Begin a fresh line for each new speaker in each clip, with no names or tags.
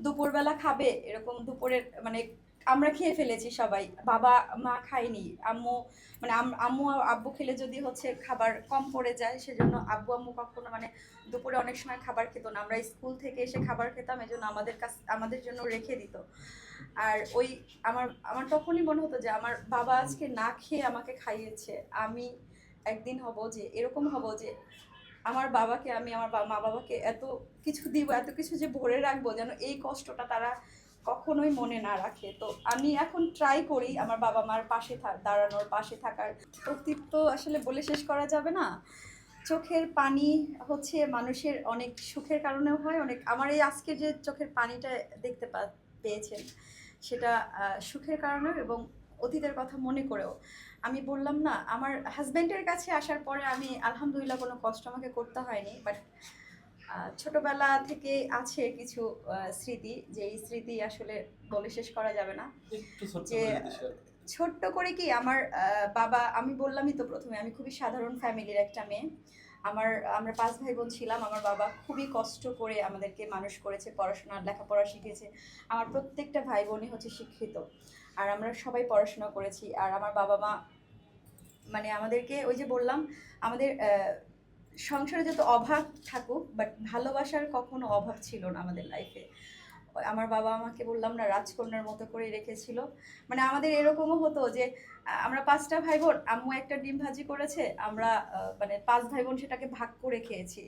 দুপুরবেলা খাবে, এরকম দুপুরের মানে আমরা খেয়ে ফেলেছি সবাই। বাবা, মা খায়নি, আম্মু মানে আম- আম্মু আব্বু খেলে যদি হচ্ছে খাবার কম পড়ে যায়, সেজন্য আব্বু, আম্মু কখনো মানে দুপুরে অনেক সময় খাবার খেত না। আমরা স্কুল থেকে এসে খাবার খেতাম, এজন্য আমাদের কাছ, আমাদের জন্য রেখে দিত। আর ওই আমার আমার তখনই মনে হতো যে আমার বাবা আজকে না খেয়ে আমাকে খাইয়েছে। আমি একদিন হব যে, এরকম হব যে আমার বাবাকে, আমি আমার মা বাবাকে এত কিছু দিব, এত কিছু যে ভরে রাখব যেন এই কষ্টটা তারা কখনোই মনে না রাখে। তো আমি এখন ট্রাই করি আমার বাবা মার পাশে দাঁড়ানোর পাশে থাকার। অতীত আসলে বলে শেষ করা যাবে না। চোখের পানি হচ্ছে মানুষের অনেক সুখের কারণেও হয়, অনেক, আমার এই আজকে যে চোখের পানিটা দেখতে পা- পেয়েছেন, সেটা সুখের কারণেও এবং অতীতের কথা মনে করেও। আমি বললাম না আমার হাজব্যান্ডের কাছে আসার পরে আমি আলহামদুলিল্লাহ কোনো কষ্ট আমাকে করতে হয়নি বাট ছোটবেলা থেকে আছে কিছু স্মৃতি যে এই স্মৃতি আসলে বলে শেষ করা যাবে না। যে। ছোট্ট করে কি আমার বাবা আমি বললামই তো প্রথমে আমি খুবই সাধারণ ফ্যামিলির একটা মেয়ে। আমার আমরা পাঁচ ভাই বোন ছিলাম আমার বাবা খুবই কষ্ট করে আমাদেরকে মানুষ করেছে পড়াশোনা লেখাপড়া শিখেছে। আমার প্রত্যেকটা ভাই বোনই হচ্ছে শিক্ষিত। আর আমরা সবাই পড়াশোনা করেছি আর আমার বাবা মা মানে আমাদেরকে ওই যে বললাম, আমাদের সংসারে যত অভাব থাকুক বাট ভালোবাসার কখনো অভাব ছিল না আমাদের লাইফে আমার বাবা আমাকে বললাম না, রাজকন্যার মতো করে রেখেছিল। মানে আমাদের এরকমও হতো যে, আমরা পাঁচটা ভাই বোন আম্মু একটা ডিম ভাজি করেছে, আমরা মানে পাঁচ ভাই বোন সেটাকে ভাগ করে খেয়েছি।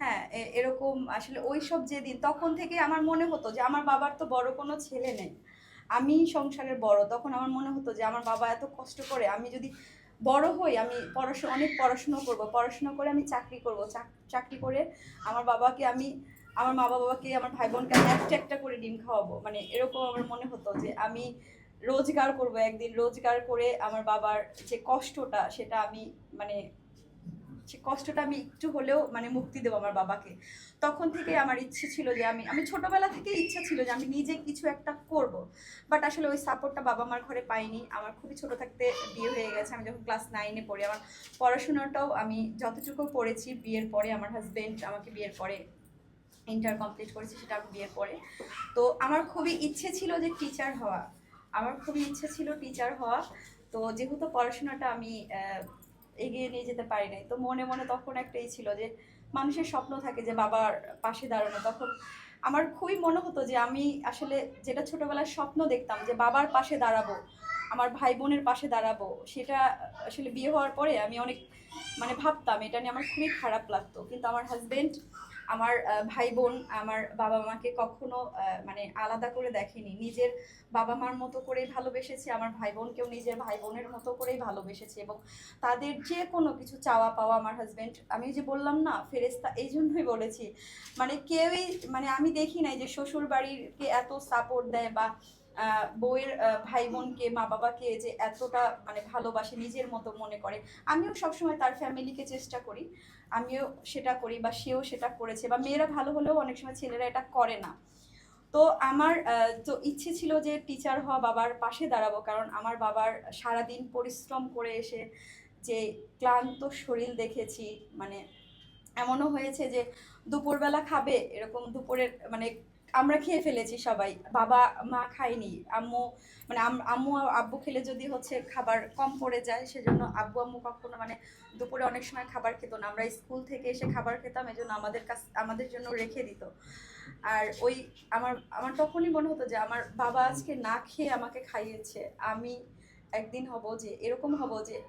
হ্যাঁ এরকম আসলে ওই সব যেদিন, তখন থেকে আমার মনে হতো যে, আমার বাবার তো বড় কোনো ছেলে নেই। আমি সংসারের বড়। তখন আমার মনে হতো যে, আমার বাবা এত কষ্ট করে, আমি যদি বড় হই, আমি পড়াশোনা অনেক পড়াশুনো করব। পড়াশোনা করে আমি চাকরি করব। চাকরি করে আমার বাবাকে আমি, আমার মা বাবাকে, আমার ভাই বোনকে আমি একটা একটা করে ডিম খাওয়াবো। মানে এরকম আমার মনে হতো যে আমি রোজগার করব একদিন। রোজগার করে আমার বাবার যে কষ্টটা, সেটা আমি মানে সে কষ্টটা আমি একটু হলেও মানে মুক্তি দেবো আমার বাবাকে। তখন থেকে আমার ইচ্ছে ছিল যে আমি আমি ছোটবেলা থেকে ইচ্ছা ছিল যে আমি নিজে কিছু একটা করব। বাট আসলে ওই সাপোর্টটা বাবা আমার ঘরে পাইনি। আমার খুবই ছোট থাকতে বিয়ে হয়ে গেছে। আমি যখন ক্লাস নাইনে পড়ি, আমার পড়াশোনাটাও আমি যতটুকু পড়েছি বিয়ের পরে, আমার হাজব্যান্ড আমাকে বিয়ের পরে ইন্টার কমপ্লিট করেছি, সেটা আমি বিয়ের পরে। তো আমার খুবই ইচ্ছে ছিল যে টিচার হওয়া। আমার খুবই ইচ্ছে ছিল টিচার হওয়া। তো যেহেতু পড়াশোনাটা আমি এগিয়ে নিয়ে যেতে পারি নাই। তো মনে মনে তখন একটাই ছিল যে, মানুষের স্বপ্ন থাকে যে বাবার পাশে দাঁড়ানো। তখন আমার খুবই মনে হতো যে, আমি আসলে যেটা ছোটবেলার স্বপ্ন দেখতাম যে, বাবার পাশে দাঁড়াবো, আমার ভাই বোনের পাশে দাঁড়াবো, সেটা আসলে বিয়ে হওয়ার পরে আমি অনেক মানে ভাবতাম, এটা নিয়ে আমার খুবই খারাপ লাগতো। কিন্তু আমার হাজবেন্ড আমার ভাই বোন আমার বাবা মাকে কখনো মানে আলাদা করে দেখেনি। নিজের বাবা মার মতো করেই ভালোবেসেছি, আমার ভাই বোনকেও নিজের ভাই বোনের মতো করেই ভালোবেসেছি এবং তাদের যে কোনো কিছু চাওয়া পাওয়া আমার হাজব্যান্ড আমি যে বললাম না ফেরেস্তা এই জন্যই বলেছি। মানে কেউই মানে আমি দেখি নাই যে শ্বশুর বাড়িরকে এত সাপোর্ট দেয় বা বউয়ের ভাই বোনকে মা বাবাকে যে এতটা মানে ভালোবাসে, নিজের মতো মনে করে, আমিও সবসময় তার ফ্যামিলিকে চেষ্টা করি। আমিও সেটা করি বা সেও সেটা করেছে বা মেয়েরা ভালো হলেও অনেক সময় ছেলেরা এটা করে না। তো আমার তো ইচ্ছে ছিল যে টিচার হওয়া, বাবার পাশে দাঁড়াবো কারণ আমার বাবার সারাদিন পরিশ্রম করে এসে যে ক্লান্ত শরীর দেখেছি মানে এমনও হয়েছে যে দুপুরবেলা খাবে, এরকম দুপুরের মানে আমরা খেয়ে ফেলেছি সবাই। বাবা, মা খায়নি, আম্মু মানে আম- আম্মু আব্বু খেলে যদি হচ্ছে খাবার কম পড়ে যায়, সেজন্য আব্বু, আম্মু কখনো মানে দুপুরে অনেক সময় খাবার খেত না। আমরা স্কুল থেকে এসে খাবার খেতাম, এজন্য আমাদের কাছ, আমাদের জন্য রেখে দিত। আর ওই আমার আমার তখনই মনে হতো যে আমার বাবা আজকে না খেয়ে আমাকে খাইয়েছে। আমি একদিন হব যে, এরকম হব যে,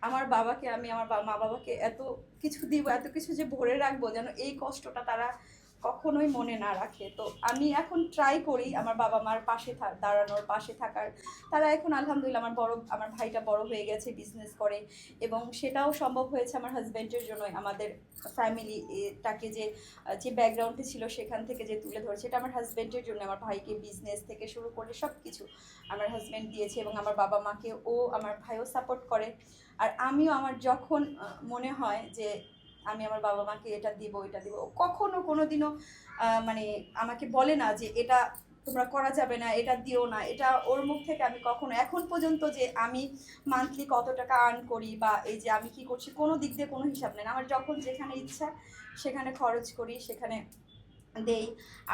আমার বাবাকে আমি, আমার মা বাবাকে এত কিছু দিব, এত কিছু যে ভরে রাখব, যেন এই কষ্টটা তারা কখনোই মনে না রাখে। তো আমি এখন ট্রাই করি আমার বাবা মার পাশে দাঁড়ানোর, পাশে থাকার। তারা এখন আলহামদুলিল্লাহ আমার বড় আমার ভাইটা বড় হয়ে গেছে বিজনেস করে। এবং সেটাও সম্ভব হয়েছে আমার হাজব্যান্ডের জন্যই। আমাদের ফ্যামিলিটাকে যে যে ব্যাকগ্রাউন্ডে ছিল সেখান থেকে যে তুলে ধরেছে, এটা আমার হাজব্যান্ডের জন্য। আমার ভাইকে বিজনেস থেকে শুরু করে সব কিছু আমার হাজব্যান্ড দিয়েছে এবং আমার বাবা মাকে ও আমার ভাইও সাপোর্ট করে। আর আমিও আমার যখন মনে হয় যে আমি আমার বাবা মাকে এটা দিব এটা দিব। কখনো কোনো দিনও মানে আমাকে বলে না যে এটা তোমরা করা যাবে না, এটা দিও না। এটা ওর মুখ থেকে আমি কখনো, এখন পর্যন্ত যে আমি মান্থলি কত টাকা আর্ন করি বা এই যে আমি কি করছি, কোনো দিক দিয়ে কোনো হিসাব নেই। আমার যখন যেখানে ইচ্ছা, সেখানে খরচ করি, সেখানে দেই।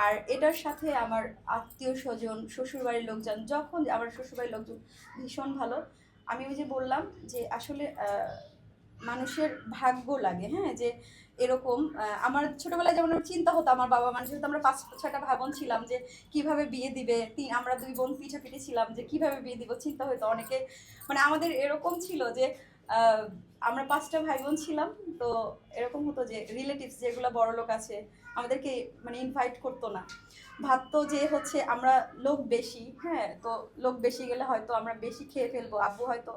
আর এটার সাথে আমার আত্মীয় স্বজন, শ্বশুরবাড়ির লোকজন, যখন আমার শ্বশুরবাড়ির লোকজন ভীষণ ভালো। আমি ওই যে বললাম যে আসলে মানুষের ভাগ্য লাগে হ্যাঁ? যে এরকম আমার ছোটবেলায় যেমন চিন্তা হতো, আমার বাবা মানুষ যেহেতু আমরা পাঁচ, ছয়টা ভাই বোন ছিলাম যে কীভাবে বিয়ে দিবে তিন আমরা দুই বোন পিঠাপিঠি ছিলাম যে কীভাবে বিয়ে দিব, চিন্তা হতো অনেকে। মানে আমাদের এরকম ছিল যে আমরা পাঁচটা ভাই বোন ছিলাম, তো এরকম হতো যে রিলেটিভস যেগুলো বড় লোক আছে, আমাদেরকে মানে ইনভাইট করতো না। ভাবতো যে হচ্ছে আমরা লোক বেশি হ্যাঁ? তো লোক বেশি গেলে হয়তো আমরা বেশি খেয়ে ফেলব, আব্বু হয়তো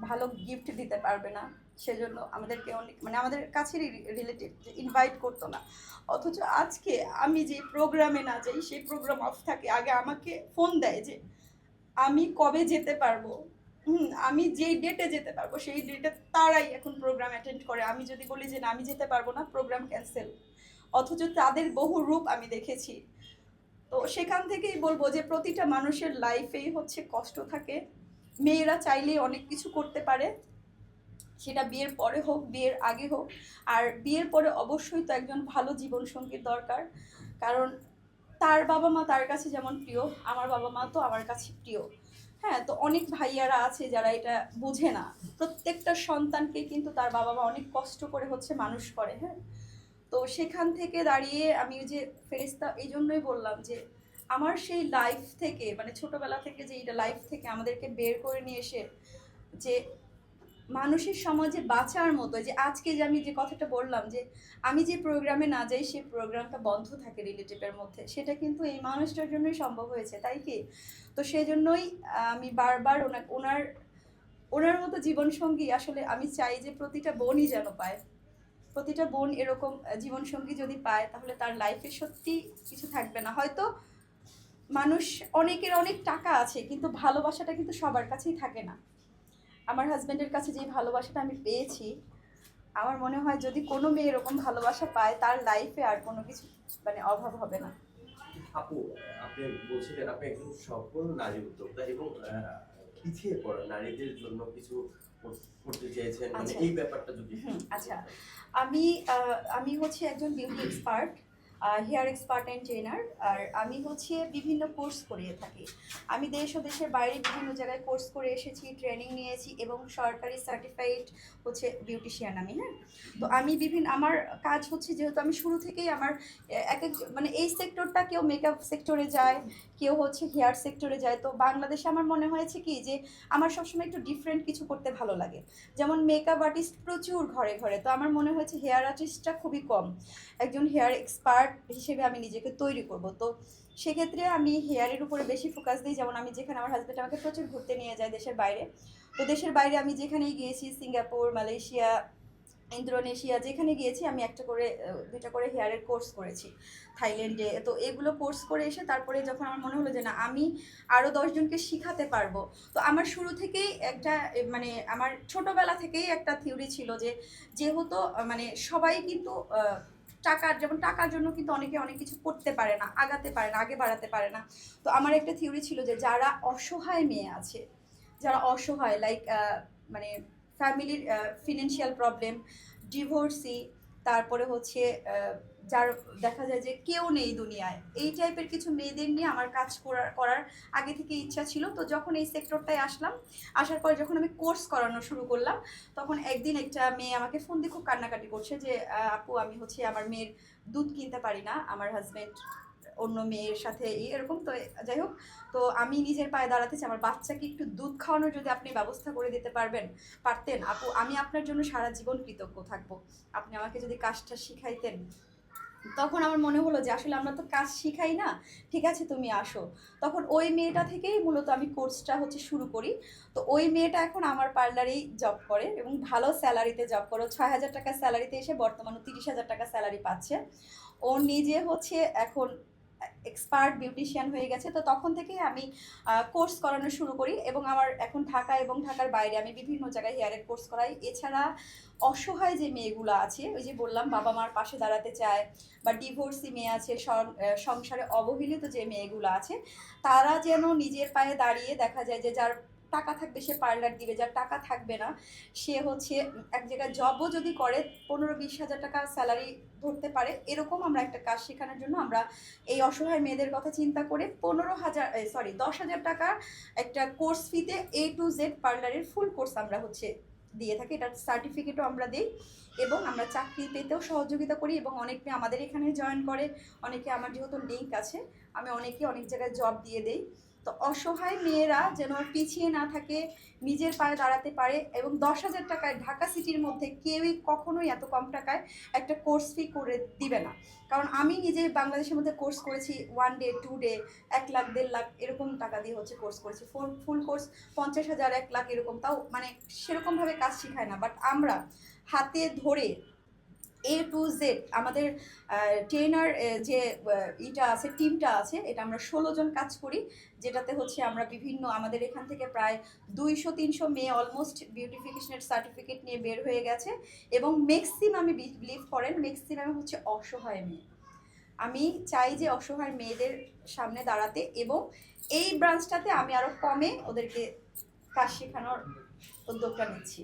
ভালো গিফট দিতে পারবে না, সেজন্য আমাদেরকে অনেক মানে আমাদের কাছেরই রিলেটিভ যে ইনভাইট করতো না। অথচ আজকে আমি যে প্রোগ্রামে না যাই, সেই প্রোগ্রাম অফ থাকে, আগে আমাকে ফোন দেয় যে, আমি কবে যেতে পারব? হুম, আমি যেই ডেটে যেতে পারব, সেই ডেটে তারাই এখন প্রোগ্রাম অ্যাটেন্ড করে। আমি যদি বলি যে, না, আমি যেতে পারব না প্রোগ্রাম ক্যান্সেল অথচ তাদের বহু রূপ আমি দেখেছি। তো সেখান থেকেই বলব যে, প্রতিটা মানুষের লাইফেই হচ্ছে কষ্ট থাকে। মেয়েরা চাইলেই অনেক কিছু করতে পারে। সেটা বিয়ের পরে হোক, বিয়ের আগে হোক। আর বিয়ের পরে অবশ্যই তো একজন ভালো জীবনসঙ্গীর দরকার। কারণ তার বাবা মা তার কাছে যেমন প্রিয়, আমার বাবা মা তো আমার কাছে প্রিয়। হ্যাঁ তো অনেক ভাইয়ারা আছে যারা এটা বুঝে না। প্রত্যেকটা সন্তানকে কিন্তু তার বাবা মা অনেক কষ্ট করে হচ্ছে মানুষ করে হ্যাঁ। তো সেখান থেকে দাঁড়িয়ে আমি ওই যে ফেরিস্তা এই জন্যই বললাম যে আমার সেই লাইফ থেকে মানে ছোটবেলা থেকে যে এটা লাইফ থেকে আমাদেরকে বের করে নিয়ে এসে যে মানুষের সমাজে বাঁচার মতো, যে আজকে যে আমি যে কথাটা বললাম যে আমি যে প্রোগ্রামে না যাই, সেই প্রোগ্রামটা বন্ধ থাকে রিলেটিভের মধ্যে। সেটা কিন্তু এই মানুষটার জন্যই সম্ভব হয়েছে, তাই কি? তো সেই জন্যই আমি বারবার ওনা ওনার ওনার মতো জীবনসঙ্গী আসলে আমি চাই যে প্রতিটা বোনই যেন পায়। প্রতিটা বোন এরকম জীবনসঙ্গী যদি পায়, তাহলে তার লাইফে সত্যি কিছু থাকবে না। হয়তো মানুষ অনেকের অনেক টাকা আছে কিন্তু ভালোবাসাটা কিন্তু সবার কাছেই থাকে না আমার হাজব্যান্ডের কাছে যে ভালোবাসাটা আমি পেয়েছি আমার মনে হয় যদি কোনো মেয়ে এরকম ভালোবাসা পায় তার লাইফে আর কোনো কিছু মানে অভাব হবে না
আপু আপনি বলছিলেন আপনি একজন সফল নারী উদ্যোক্তা এবং পিছিয়ে পড়া নারীদের জন্য কিছু করতে চেয়েছেন মানে
আচ্ছা।
এই ব্যাপারটা যদি।
আচ্ছা। আমি আমি হচ্ছে একজন beauty expert hair expert and trainer আর আমি হচ্ছে বিভিন্ন কোর্স করিয়ে থাকি। আমি দেশ ও দেশের বাইরে বিভিন্ন জায়গায় কোর্স করে এসেছি ট্রেনিং নিয়েছি এবং সরকারি সার্টিফাইড হচ্ছে বিউটিশিয়ান আমি হ্যাঁ? তো আমি বিভিন্ন আমার কাজ হচ্ছে যেহেতু আমি শুরু থেকেই আমার এক এক মানে এই সেক্টরটা কেউ মেকআপ সেক্টরে যায়, কেউ হচ্ছে হেয়ার সেক্টরে যায়, তো বাংলাদেশে আমার মনে হয়েছে কি যে আমার সবসময় একটু ডিফারেন্ট কিছু করতে ভালো লাগে। যেমন মেকআপ আর্টিস্ট প্রচুর ঘরে ঘরে, তো আমার মনে হয়েছে হেয়ার আর্টিস্টটা খুবই কম। একজন হেয়ার এক্সপার্ট হিসেবে আমি নিজেকে তৈরি করব। তো সেক্ষেত্রে আমি হেয়ারের উপরে বেশি ফোকাস দিই, যেমন আমি যেখানে আমার হাজব্যান্ড আমাকে প্রচুর ঘুরতে নিয়ে যায় দেশের বাইরে। তো দেশের বাইরে আমি যেখানেই গিয়েছি, সিঙ্গাপুর, মালয়েশিয়া, ইন্দোনেশিয়া, যেখানে গিয়েছি আমি একটা করে দুটা করে হেয়ারের কোর্স করেছি থাইল্যান্ডে। তো এগুলো কোর্স করে এসে তারপরে যখন আমার মনে হলো যে না, আমি আরও দশজনকে শিখাতে পারব, তো আমার শুরু থেকেই একটা মানে আমার ছোটবেলা থেকেই একটা থিওরি ছিল যে, যেহেতু মানে সবাই কিন্তু টাকার, যেমন টাকার জন্য কিন্তু অনেকে অনেক কিছু করতে পারে না, আগাতে পারে না, আগে বাড়াতে পারে না। তো আমার একটা থিওরি ছিল যে যারা অসহায় মেয়ে আছে, যারা অসহায় লাইক মানে ফ্যামিলির ফিনান্সিয়াল প্রবলেম ডিভোর্সি তারপরে হচ্ছে যার দেখা যায় যে কেউ নেই দুনিয়ায়। এই টাইপের কিছু মেয়েদের নিয়ে আমার কাজ করার করার আগে থেকে ইচ্ছা ছিল। তো যখন এই সেক্টরটায় আসলাম, আসার পরে যখন আমি কোর্স করানো শুরু করলাম, তখন একদিন একটা মেয়ে আমাকে ফোন দিয়ে খুব কান্নাকাটি করছে যে আপু, আমি হচ্ছে আমার মেয়ের দুধ কিনতে পারি না, আমার হাজবেন্ড অন্য মেয়ের সাথে এরকম তো যাই হোক তো আমি নিজের পায়ে দাঁড়াতে চাই। আমার বাচ্চাকে একটু দুধ খাওয়ানোর যদি আপনি ব্যবস্থা করে দিতে পারবেন পারতেন। আপু আমি আপনার জন্য সারা জীবন কৃতজ্ঞ থাকব। আপনি আমাকে যদি কাজটা শিখাইতেন। তখন আমার মনে হলো যে আসলে আমরা তো কাজ শিখাই না। ঠিক আছে তুমি আসো। তখন ওই মেয়েটা থেকেই মূলত আমি কোর্সটা হচ্ছে শুরু করি। তো ওই মেয়েটা এখন আমার পার্লারেই জব করে এবং ভালো স্যালারিতে জব করে। ছয় হাজার টাকা স্যালারিতে এসে বর্তমানে তিরিশ হাজার টাকা স্যালারি পাচ্ছে। ও নিজে হচ্ছে এখন এক্সপার্ট বিউটিশিয়ান হয়ে গেছে, তো তখন থেকেই আমি কোর্স করানো শুরু করি এবং আমার এখন ঢাকা এবং ঢাকার বাইরে আমি বিভিন্ন জায়গায় হেয়ারের কোর্স করাই। এছাড়া অসহায় যে মেয়েগুলো আছে, ওই যে বললাম বাবা মার পাশে দাঁড়াতে চায় বা ডিভোর্সি মেয়ে আছে সংসারে অবহেলিত যে মেয়েগুলো আছে, তারা যেন নিজের পায়ে দাঁড়িয়ে দেখা যায় যে যার টাকা থাকবে, সে পার্লার দিবে, যার টাকা থাকবে না, সে হচ্ছে এক জায়গায় জবও যদি করে, পনেরো বিশ হাজার টাকা স্যালারি ধরতে পারে, এরকম আমরা একটা কাজ শেখানোর জন্য আমরা এই অসহায় মেয়েদের কথা চিন্তা করে পনেরো হাজার সরি দশ হাজার টাকার একটা কোর্স ফিতে এ টু জেড পার্লারের ফুল কোর্স আমরা হচ্ছে দিয়ে থাকি, এটার সার্টিফিকেটও আমরা দিই এবং আমরা চাকরি পেতেও সহযোগিতা করি এবং অনেকে আমাদের এখানে জয়েন করে, অনেকে আমার যেহেতু লিঙ্ক আছে, আমি অনেকে অনেক জায়গায় জব দিয়ে দেই। তো অসহায় মেয়েরা যেন পিছিয়ে না থাকে, নিজের পায়ে দাঁড়াতে পারে এবং দশ হাজার টাকায় ঢাকা সিটির মধ্যে কেউই কখনোই এত কম টাকায় একটা কোর্স ফি করে দিবে না। কারণ আমি নিজে বাংলাদেশের মধ্যে কোর্স করেছি ওয়ান ডে টু ডে এক লাখ, দেড় লাখ এরকম টাকা দিয়ে হচ্ছে কোর্স করেছি। ফুল ফুল কোর্স পঞ্চাশ হাজার, এক লাখ এরকম। তাও মানে সেরকমভাবে কাজ শেখায় না। বাট আমরা হাতে ধরে এ টু জেড আমাদের ট্রেনার যে ইটা আছে টিমটা আছে, এটা আমরা ষোলো জন কাজ করি, যেটাতে হচ্ছে আমরা বিভিন্ন, আমাদের এখান থেকে প্রায় দুইশো, তিনশো মেয়ে অলমোস্ট বিউটিফিকেশনের সার্টিফিকেট নিয়ে বের হয়ে গেছে এবং ম্যাক্সিমামে বিলিভ করেন ম্যাক্সিমাম হচ্ছে অসহায় মেয়ে। আমি চাই যে অসহায় মেয়েদের সামনে দাঁড়াতে এবং এই ব্রাঞ্চটাতে আমি আরও কমে ওদেরকে কাজ শেখানোর উদ্যোগটা নিচ্ছি।